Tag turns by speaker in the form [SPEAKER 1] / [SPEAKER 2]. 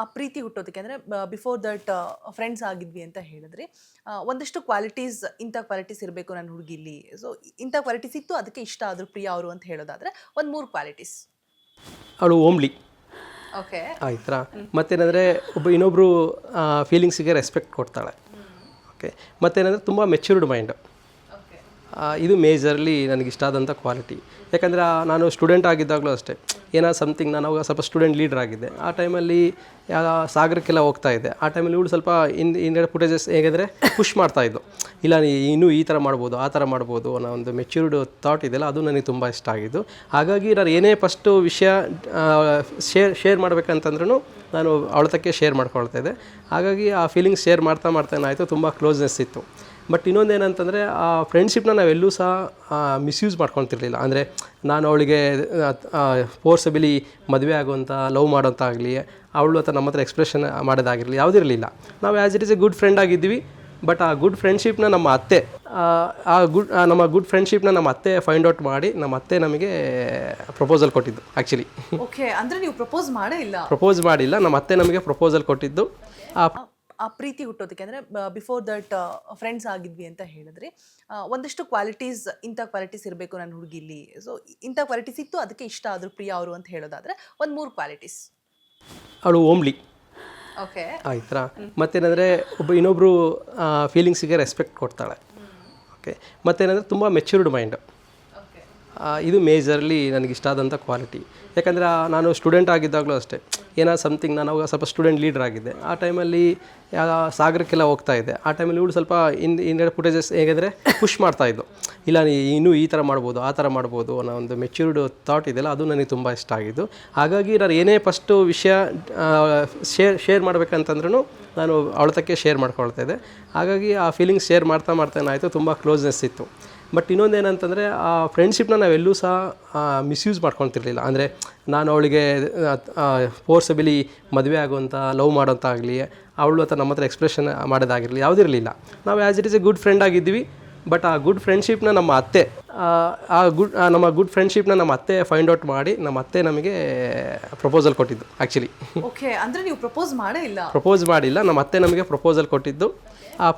[SPEAKER 1] ಆ ಪ್ರೀತಿ ಹುಟ್ಟೋದಕ್ಕೆ ಅಂದರೆ before that friends ಆಗಿದ್ವಿ ಅಂತ ಹೇಳಿದ್ರಿ ಒಂದಿಷ್ಟು ಕ್ವಾಲಿಟೀಸ್ ಇಂಥ ಕ್ವಾಲಿಟೀಸ್ ಇರಬೇಕು ನನ್ನ ಹುಡುಗಿಲಿ ಸೊ ಇಂಥ ಕ್ವಾಲಿಟೀಸ್ ಇತ್ತು ಅದಕ್ಕೆ ಇಷ್ಟ ಆದ್ರು ಪ್ರಿಯ ಅವರು ಅಂತ ಹೇಳೋದಾದರೆ ಒಂದು ಮೂರು ಕ್ವಾಲಿಟೀಸ್
[SPEAKER 2] ಅವಳು ಓಮ್ಲಿ.
[SPEAKER 1] ಓಕೆ
[SPEAKER 2] ಆಯ್ತಾ? ಮತ್ತೇನಂದರೆ ಒಬ್ಬ ಇನ್ನೊಬ್ಬರು ಫೀಲಿಂಗ್ಸಿಗೆ ರೆಸ್ಪೆಕ್ಟ್ ಕೊಡ್ತಾಳೆ. ಓಕೆ ಮತ್ತೇನಂದರೆ ತುಂಬ ಮೆಚ್ಯೂರ್ಡ್ ಮೈಂಡ್ ಇದು ಮೇಜರ್ಲಿ ನನಗಿಷ್ಟ ಆದಂಥ ಕ್ವಾಲಿಟಿ ಯಾಕಂದರೆ ನಾನು ಸ್ಟೂಡೆಂಟ್ ಆಗಿದ್ದಾಗಲೂ ಅಷ್ಟೇ. ಏನೋ ಸಮಥಿಂಗ್ ನಾನು ಅವಾಗ ಸ್ವಲ್ಪ ಸ್ಟೂಡೆಂಟ್ ಲೀಡರ್ ಆಗಿದ್ದೆ. ಆ ಟೈಮಲ್ಲಿ ಸಾಗರಕ್ಕೆಲ್ಲ ಹೋಗ್ತಾ ಇದ್ದೆ. ಆ ಟೈಮಲ್ಲಿ ಇವಳು ಸ್ವಲ್ಪ ಇನ್ ಹಿಂದೆ ಫುಟೇಜಸ್ ಹೇಗೆಂದರೆ ಪುಷ್ ಮಾಡ್ತಾ ಇದ್ದು ಇಲ್ಲ ಇನ್ನೂ ಈ ಥರ ಮಾಡ್ಬೋದು, ಆ ಥರ ಮಾಡ್ಬೋದು ಅನ್ನೋ ಒಂದು ಮೆಚ್ಯೂರ್ಡ್ ಥಾಟ್ ಇದೆಯಲ್ಲ, ಅದು ನನಗೆ ತುಂಬ ಇಷ್ಟ ಆಗಿದ್ದು. ಹಾಗಾಗಿ ನಾನು ಏನೇ ಫಸ್ಟು ವಿಷಯ ಶೇರ್ ಶೇರ್ ಮಾಡಬೇಕಂತಂದ್ರೂ ನಾನು ಅವಳ ತಕ್ಕೆ ಶೇರ್ ಮಾಡ್ಕೊಳ್ತಾ ಇದ್ದೆ. ಹಾಗಾಗಿ ಆ ಫೀಲಿಂಗ್ಸ್ ಶೇರ್ ಮಾಡ್ತಾ ಮಾಡ್ತಾ ಏನಾಯಿತು, ತುಂಬ ಕ್ಲೋಸ್ನೆಸ್ ಇತ್ತು. ಬಟ್ ಇನ್ನೊಂದು ಏನಂತಂದರೆ ಆ ಫ್ರೆಂಡ್ಶಿಪ್ನ ನಾವೆಲ್ಲೂ ಸಹ ಮಿಸ್ಯೂಸ್ ಮಾಡ್ಕೊತಿರ್ಲಿಲ್ಲ ಅಂದರೆ ನಾನು ಅವಳಿಗೆ ಫೋರ್ಸಬಲಿ ಮದುವೆ ಆಗುವಂಥ ಲವ್ ಮಾಡೋಂಥ ಆಗಲಿ ಅವಳು ಅಥವಾ ನಮ್ಮ ಹತ್ರ ಎಕ್ಸ್ಪ್ರೆಷನ್ ಮಾಡೋದಾಗಿರಲಿ ಯಾವುದಿರಲಿಲ್ಲ ನಾವು as it is a good friend ಆಗಿದ್ವಿ but ಆ ಗುಡ್ ಫ್ರೆಂಡ್ಶಿಪ್ನ ನಮ್ಮ ಅತ್ತೆ ಆ, ಆ ಗುಡ್ ನಮ್ಮ ಗುಡ್ ಫ್ರೆಂಡ್ಶಿಪ್ನ ನಮ್ಮ ಅತ್ತೆ ಫೈಂಡ್ ಔಟ್ ಮಾಡಿ ನಮ್ಮ ಅತ್ತೆ ನಮಗೆ ಪ್ರಪೋಸಲ್ ಕೊಟ್ಟಿದ್ದು ಆ್ಯಕ್ಚುಲಿ
[SPEAKER 1] ಓಕೆ ಅಂದರೆ ನೀವು ಪ್ರಪೋಸ್ ಮಾಡೇ ಇಲ್ಲ.
[SPEAKER 2] ಪ್ರಪೋಸ್ ಮಾಡಿಲ್ಲ ನಮ್ಮ ಅತ್ತೆ ನಮಗೆ ಪ್ರಪೋಸಲ್ ಕೊಟ್ಟಿದ್ದು. ಆ
[SPEAKER 1] ಆ- ಪ್ರೀತಿ ಹುಟ್ಟೋದಕ್ಕೆ ಅಂದರೆ ಬಿಫೋರ್ ದಟ್ ಫ್ರೆಂಡ್ಸ್ ಆಗಿದ್ವಿ ಅಂತ ಹೇಳಿದ್ರಿ. ಒಂದಷ್ಟು ಕ್ವಾಲಿಟೀಸ್ ಇಂಥ ಕ್ವಾಲಿಟೀಸ್ ಇರಬೇಕು ನನ್ನ ಹುಡುಗಿಲಿ ಸೊ ಇಂಥ ಕ್ವಾಲಿಟೀಸ್ ಇತ್ತು ಅದಕ್ಕೆ ಇಷ್ಟ ಆದ್ರು ಪ್ರಿಯ ಅವರು ಅಂತ ಹೇಳೋದಾದರೆ ಒಂದು ಮೂರು ಕ್ವಾಲಿಟೀಸ್
[SPEAKER 2] ಅವಳು ಓಮ್ಲಿ.
[SPEAKER 1] ಓಕೆ
[SPEAKER 2] ಆಯ್ತಾ? ಮತ್ತೇನಂದರೆ ಒಬ್ಬ ಇನ್ನೊಬ್ಬರು ಫೀಲಿಂಗ್ಸಿಗೆ ರೆಸ್ಪೆಕ್ಟ್ ಕೊಡ್ತಾಳೆ. ಓಕೆ ಮತ್ತೇನಂದರೆ ತುಂಬ ಮೆಚ್ಯೂರ್ಡ್ ಮೈಂಡ್ ಇದು ಮೇಜರ್ಲಿ ನನಗಿಷ್ಟ ಇಷ್ಟ ಆದಂಥ ಕ್ವಾಲಿಟಿ ಯಾಕಂದರೆ ನಾನು ಸ್ಟೂಡೆಂಟ್ ಆಗಿದ್ದಾಗಲೂ ಅಷ್ಟೇ. ಏನೋ ಸಮಥಿಂಗ್ ನಾನು ಅವಾಗ ಸ್ವಲ್ಪ ಸ್ಟೂಡೆಂಟ್ ಲೀಡರ್ ಆಗಿದ್ದೆ. ಆ ಟೈಮಲ್ಲಿ ಸಾಗರಕ್ಕೆಲ್ಲ ಹೋಗ್ತಾ ಇದ್ದೆ. ಆ ಟೈಮಲ್ಲಿ ಇವಳು ಸ್ವಲ್ಪ ಇನ್ ಹಿಂದೆ ಫುಟೇಜಸ್ ಹೇಗೆಂದರೆ ಮಾಡ್ತಾ ಇದ್ದು ಇಲ್ಲ, ನೀ ಇನ್ನೂ ಈ ಥರ ಮಾಡ್ಬೋದು, ಆ ಥರ ಮಾಡ್ಬೋದು ಅನ್ನೋ ಒಂದು ಮೆಚ್ಯೂರ್ಡ್ ಥಾಟ್ ಇದೆಯಲ್ಲ, ಅದು ನನಗೆ ತುಂಬ ಇಷ್ಟ ಆಗಿದ್ದು. ಹಾಗಾಗಿ ನಾನು ಏನೇ ಫಸ್ಟು ವಿಷಯ ಶೇರ್ ಶೇರ್ ಮಾಡ್ಬೇಕಂತಂದ್ರೂ ನಾನು ಅವಳತಕ್ಕೆ ಶೇರ್ ಮಾಡ್ಕೊಳ್ತಾ ಇದ್ದೆ. ಹಾಗಾಗಿ ಆ ಫೀಲಿಂಗ್ಸ್ ಶೇರ್ ಮಾಡ್ತಾ ಮಾಡ್ತಾ ಏನಾಯಿತು, ತುಂಬ ಕ್ಲೋಸ್ನೆಸ್ ಇತ್ತು. ಬಟ್ ಇನ್ನೊಂದು ಏನಂತಂದರೆ, ಆ ಫ್ರೆಂಡ್ಶಿಪ್ನ ನಾವೆಲ್ಲೂ ಸಹ ಮಿಸ್ಯೂಸ್ ಮಾಡ್ಕೊತಿರ್ಲಿಲ್ಲ ಅಂದರೆ ನಾನು ಅವಳಿಗೆ ಫೋರ್ಸಬಲಿ ಮದುವೆ ಆಗುವಂಥ ಲವ್ ಮಾಡೋಂಥ ಆಗಲಿ, ಅವಳು ಅಥವಾ ನಮ್ಮ ಹತ್ರ ಎಕ್ಸ್ಪ್ರೆಷನ್ ಮಾಡೋದಾಗಿರಲಿ, ಯಾವುದಿರಲಿಲ್ಲ. ನಾವು as it is a good friend ಆಗಿದ್ವಿ but ಆ ಗುಡ್ ಫ್ರೆಂಡ್ಶಿಪ್ನ ನಮ್ಮ ಅತ್ತೆ ಆ, ಗುಡ್ ನಮ್ಮ ಗುಡ್ ಫ್ರೆಂಡ್ಶಿಪ್ನ ನಮ್ಮ ಅತ್ತೆ ಫೈಂಡ್ ಔಟ್ ಮಾಡಿ ನಮ್ಮ ಅತ್ತೆ ನಮಗೆ ಪ್ರಪೋಸಲ್ ಕೊಟ್ಟಿದ್ದು ಆ್ಯಕ್ಚುಲಿ
[SPEAKER 1] ಓಕೆ ಅಂದರೆ ನೀವು ಪ್ರಪೋಸ್ ಮಾಡೇ ಇಲ್ಲ?
[SPEAKER 2] ಪ್ರಪೋಸ್ ಮಾಡಿಲ್ಲ ನಮ್ಮ ಅತ್ತೆ ನಮಗೆ ಪ್ರಪೋಸಲ್ ಕೊಟ್ಟಿದ್ದು. ಆ